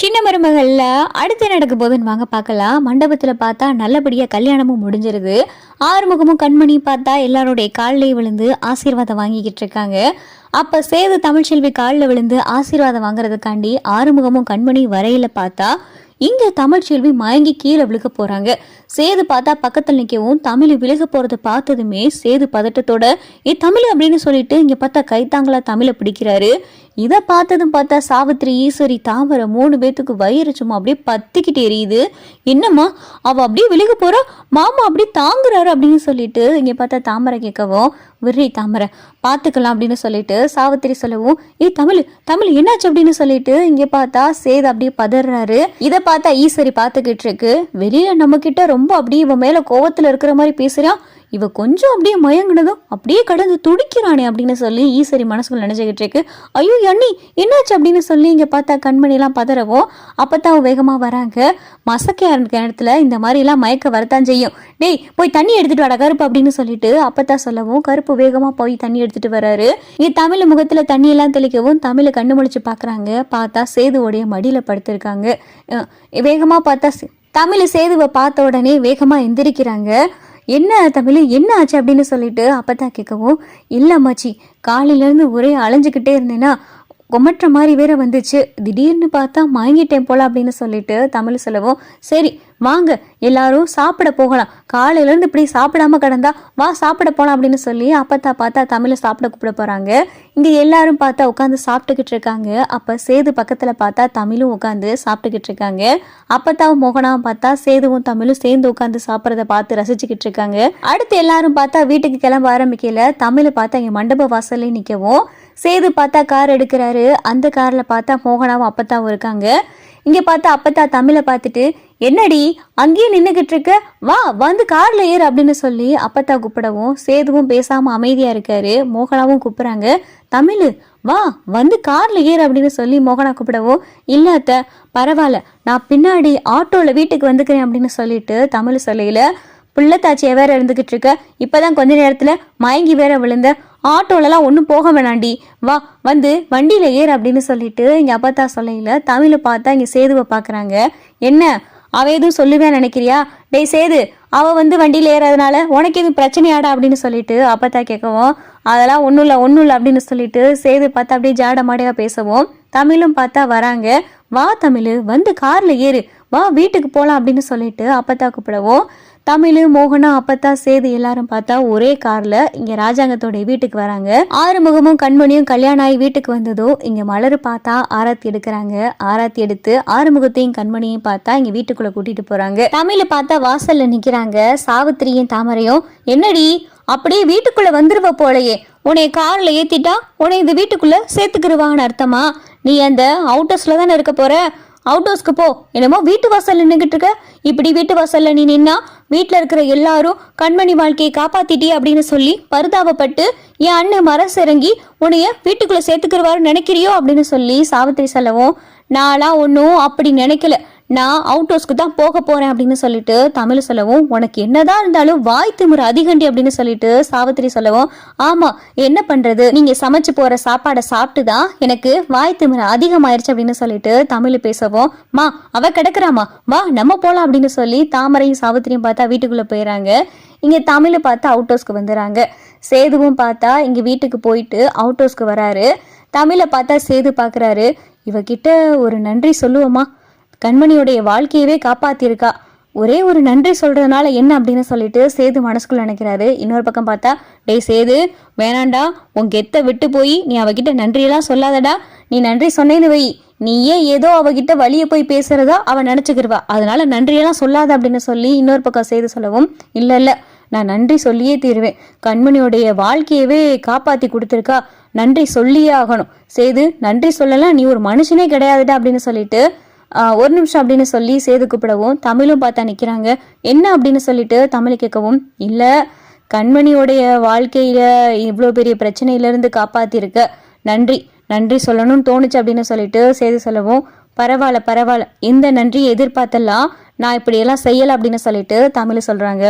சின்ன மருமகளில் அடுத்து நடக்க போதுன்னு வாங்க பார்க்கலாம். மண்டபத்தில் பார்த்தா நல்லபடியாக கல்யாணமும் முடிஞ்சிருது. ஆறுமுகமும் கண்மணி பார்த்தா எல்லாருடைய காலிலே விழுந்து ஆசீர்வாதம் வாங்கிக்கிட்டு இருக்காங்க. அப்போ சேது தமிழ்ச்செல்வி காலில் விழுந்து ஆசீர்வாதம் வாங்குறதுக்காண்டி ஆறுமுகமும் கண்மணி வரையில் பார்த்தா இங்கே தமிழ்ச்செல்வி மயங்கி கீழே விழுக போகிறாங்க சேது பார்த்தா பக்கத்தில் நிற்கவும் தமிழ் விழுக போகிறத பார்த்ததுமே சேது பதட்டத்தோட ஏ தமிழ் அப்படின்னு சொல்லிட்டு இங்கே பார்த்தா கைத்தாங்களா தமிழை பிடிக்கிறாரு. இதை பார்த்ததும் பார்த்தா சாவித்திரி ஈஸ்வரி தாமரை மூணு பேத்துக்கு வயிறு சும்மா அப்படியே பத்திக்கிட்டு எரியுது. என்னம்மா? அவ அப்படியே விழுக போறா? மாமா அப்படியே தாங்குறாரு அப்படின்னு சொல்லிட்டு இங்கே பார்த்தா தாமரை கேட்கவும் விரி தாமரை பார்த்துக்கலாம் அப்படின்னு சொல்லிட்டு சாவித்திரி சொல்லவும் ஏ தமிழ் தமிழ் என்னாச்சு? அப்படின்னு சொல்லிட்டு இங்கே பார்த்தா சேது அப்படியே பதறாரு. இதை பார்த்தா ஈஸ்வரி பார்த்துக்கிட்டு இருக்கு. வெளியில நம்ம கிட்ட ரொம்ப அப்படியே இவன் மேல கோவத்துல இருக்கிற மாதிரி பேசுறான். இவ கொஞ்சம் அப்படியே மயங்கினதும் அப்படியே கடந்து துடிக்கிறானே அப்படின்னு சொல்லி ஈஸ்வரி மனசுக்குள்ள நினைச்சுக்கிட்டு இருக்கு. ஐயோ அண்ணி என்னாச்சு அப்படின்னு சொல்லி இங்க பார்த்தா கண்மணிலாம் பதறவும் அப்பதான் அவ வேகமா வராங்க. மசக்கையா இருக்க இடத்துல இந்த மாதிரி எல்லாம் மயக்க வரத்தான் செய்யும். டேய் போய் தண்ணி எடுத்துட்டு வாடா கருப்பு அப்படின்னு சொல்லிட்டு அப்பதான் சொல்லவும் கருப்பு வேகமா போய் தண்ணி எடுத்துட்டு வராரு. இங்க தமிழ் முகத்துல தண்ணி எல்லாம் தெளிக்கவும் தமிழை கண்ணு முழிச்சு பாக்குறாங்க. பார்த்தா சேதுவோடைய மடியில படுத்திருக்காங்க. வேகமாக வேகமா பார்த்தா சே- தமிழ் சேதுவை பார்த்த உடனே வேகமா எந்திரிக்கிறாங்க. என்ன தமிழ் என்ன ஆச்சு? அப்படின்னு சொல்லிட்டு அப்பதான் கேட்கவும் இல்லை அம்மாச்சி. காலையிலேருந்து ஒரே அலைஞ்சிக்கிட்டே இருந்தேன்னா கொமட்டுற மாதிரி வேற வந்துச்சு. திடீர்னு பார்த்தா மயங்கிட்டேன் போல அப்படின்னு சொல்லிட்டு தமிழ் சொல்லவும் சரி வாங்க எல்லாரும் சாப்பிட போகலாம். காலையிலேருந்து இப்படி சாப்பிடாம கிடந்தா வா சாப்பிட போகலாம் அப்படின்னு சொல்லி அப்பத்தா பார்த்தா தமிழை சாப்பிட கூப்பிட போகிறாங்க இங்கே எல்லாரும் பார்த்தா உட்காந்து சாப்பிட்டுக்கிட்டு இருக்காங்க. அப்போ சேது பக்கத்தில் பார்த்தா தமிழும் உட்காந்து சாப்பிட்டுக்கிட்டு இருக்காங்க. அப்பத்தாவும் மோகனாவும் பார்த்தா சேதுவும் தமிழும் சேர்ந்து உட்காந்து சாப்பிட்றத பார்த்து ரசிச்சுக்கிட்டு இருக்காங்க. அடுத்து எல்லாரும் பார்த்தா வீட்டுக்கு கிளம்ப ஆரம்பிக்கல தமிழை பார்த்தா இங்கே மண்டப வாசல்லே நிற்கவும் சேது பார்த்தா கார் எடுக்கிறாரு. அந்த காரில் பார்த்தா மோகனாவும் அப்பத்தாவும் இருக்காங்க. இங்கே பார்த்தா அப்பத்தா தமிழை பார்த்துட்டு என்னடி அங்கேயே நின்றுக்கிட்டு இருக்க? வா வந்து காரில் ஏறு அப்படின்னு சொல்லி அப்பத்தா கூப்பிடவும் சேதுவும் பேசாமல் அமைதியாக இருக்காரு. மோகனாவும் கூப்பிட்றாங்க தமிழ் வா வந்து காரில் ஏறு அப்படின்னு சொல்லி மோகனா கூப்பிடவும் இல்லாத்த அத்தை பரவாயில்ல நான் பின்னாடி ஆட்டோவில் வீட்டுக்கு வந்துக்கிறேன் அப்படின்னு சொல்லிட்டு தமிழ் சொல்லையில் புள்ளத்தாச்சியை வேற இருந்துகிட்டு இருக்க. இப்போதான் கொஞ்ச நேரத்தில் மயங்கி வேற விழுந்த ஆட்டோலலாம் ஒன்றும் போக வேணாண்டி. வா வந்து வண்டியில் ஏறு அப்படின்னு சொல்லிட்டு இங்கே அப்பத்தா சொல்லையில தமிழை பார்த்தா இங்கே சேதுவை பார்க்குறாங்க என்ன? அவ எதுவும் சொல்லுவேன் நினைக்கிறியா? டேய் சேது அவள் வந்து வண்டியில் ஏறாதனால உனக்கு எதுவும் பிரச்சனையாடா அப்படின்னு சொல்லிட்டு அப்பத்தா கேட்கவும் அதெல்லாம் ஒன்றும் இல்லை ஒன்றும் இல்லை அப்படின்னு சொல்லிட்டு சேது பார்த்தா அப்படியே ஜாட மாடையாக பேசவும் தமிழும் பார்த்தா வராங்க. வா தமிழ் வந்து காரில் ஏறு. வா வீட்டுக்கு போகலாம் அப்படின்னு சொல்லிட்டு அப்பத்தா கூப்பிடவும் தமிழ் மோகனா அப்பத்தா சேது எல்லாரும் பார்த்தா ஒரே கார்ல இங்க ராஜாங்கத்தோட வீட்டுக்கு வராங்க. ஆறுமுகமும் கண்மணியும் கல்யாணம் ஆகி வீட்டுக்கு வந்ததும் இங்க மலர் பார்த்தா ஆராத்தி எடுக்கிறாங்க. ஆராத்தி எடுத்து ஆறுமுகத்தையும் கண்மணியும் பார்த்தா இங்க வீட்டுக்குள்ள கூட்டிட்டு போறாங்க. தமிழ் பார்த்தா வாசல்ல நிக்கிறாங்க. சாவித்திரியும் தாமரையும் என்னடி அப்படியே வீட்டுக்குள்ள வந்துருவ போலயே. உன்னை கார்ல ஏத்திட்டா உன்னை இந்த வீட்டுக்குள்ள சேர்த்துக்கிருவான்னு அர்த்தமா? நீ அந்த அவுட்டர்ஸ்ல தானே இருக்க போற? அவுட் ஹவுஸ்க்கு போ. என்னமோ வீட்டு வாசலில் நின்றுக்கிட்டு இருக்க. இப்படி வீட்டு வாசல்ல நீ நின்னா வீட்டில் இருக்கிற எல்லாரும் கண்மணி வாழ்க்கையை காப்பாத்திட்டி அப்படின்னு சொல்லி பரிதாபப்பட்டு என் அண்ணன் மரசிறங்கி உன்னைய வீட்டுக்குள்ள சேர்த்துக்கிறவாரு நினைக்கிறியோ? அப்படின்னு சொல்லி சாவித்திரி செல்லவும் நான்லாம் ஒன்றும் அப்படி நினைக்கல. நான் அவுட் ஹவுஸ்க்கு தான் போக போகிறேன் அப்படின்னு சொல்லிட்டு தமிழ் சொல்லவும் உனக்கு என்னதான் இருந்தாலும் வாய் திமிரு அதிகண்டி அப்படின்னு சொல்லிட்டு சாவித்திரி சொல்லவும் ஆமாம் என்ன பண்ணுறது நீங்கள் சமைச்சு போகிற சாப்பாடை சாப்பிட்டு தான் எனக்கு வாய் திமிரு அதிகமாயிருச்சு அப்படின்னு சொல்லிட்டு தமிழ் பேசவும் மா அவ கிடக்குறாமா வா நம்ம போகலாம் அப்படின்னு சொல்லி தாமரையும் சாவித்திரியும் பார்த்தா வீட்டுக்குள்ளே போயிடறாங்க இங்கே தமிழை பார்த்தா அவுட் ஹவுஸ்க்கு வந்துடுறாங்க சேதுவும் பார்த்தா இங்கே வீட்டுக்கு போயிட்டு அவுட் ஹவுஸ்க்கு வராரு. தமிழை பார்த்தா சேது பார்க்கறாரு இவகிட்ட ஒரு நன்றி சொல்லுவோமா கண்மணியுடைய வாழ்க்கையவே காப்பாத்திருக்கா ஒரே ஒரு நன்றி சொல்றதுனால என்ன அப்படின்னு சொல்லிட்டு சேது மனசுக்குள்ள நினைக்கிறாரு. இன்னொரு பக்கம் பார்த்தா டேய் சேது வேணாண்டா உன் கெத்தை விட்டு போய் நீ அவகிட்ட நன்றியெல்லாம் சொல்லாதடா. நீ நன்றி சொன்னேன்னு வை. நீயே ஏதோ அவகிட்ட வழியை போய் பேசுறதா அவன் நினைச்சுக்கிருவா. அதனால நன்றியெல்லாம் சொல்லாத அப்படின்னு சொல்லி இன்னொரு பக்கம் சேது சொல்லவும் இல்ல இல்ல நான் நன்றி சொல்லியே தீருவேன். கண்மணியோடைய வாழ்க்கையவே காப்பாத்தி கொடுத்துருக்கா. நன்றி சொல்லியே ஆகணும். சேது நன்றி சொல்லலாம். நீ ஒரு மனுஷனே கிடையாதுடா அப்படின்னு சொல்லிட்டு ஒரு நிமிஷம் அப்படின்னு சொல்லி சேது கூப்பிடவும் தமிழும் பார்த்தா நிற்கிறாங்க என்ன அப்படின்னு சொல்லிட்டு தமிழ் கேட்கவும் இல்லை கண்மணியோடைய வாழ்க்கையில் இவ்வளோ பெரிய பிரச்சனையிலேருந்து காப்பாற்றிருக்க நன்றி நன்றி சொல்லணும்னு தோணுச்சு அப்படின்னு சொல்லிட்டு சேது சொல்லவும் பரவாயில்ல பரவாயில்ல. இந்த நன்றியை எதிர்பார்த்தெல்லாம் நான் இப்படியெல்லாம் செய்யலை அப்படின்னு சொல்லிட்டு தமிழ் சொல்கிறாங்க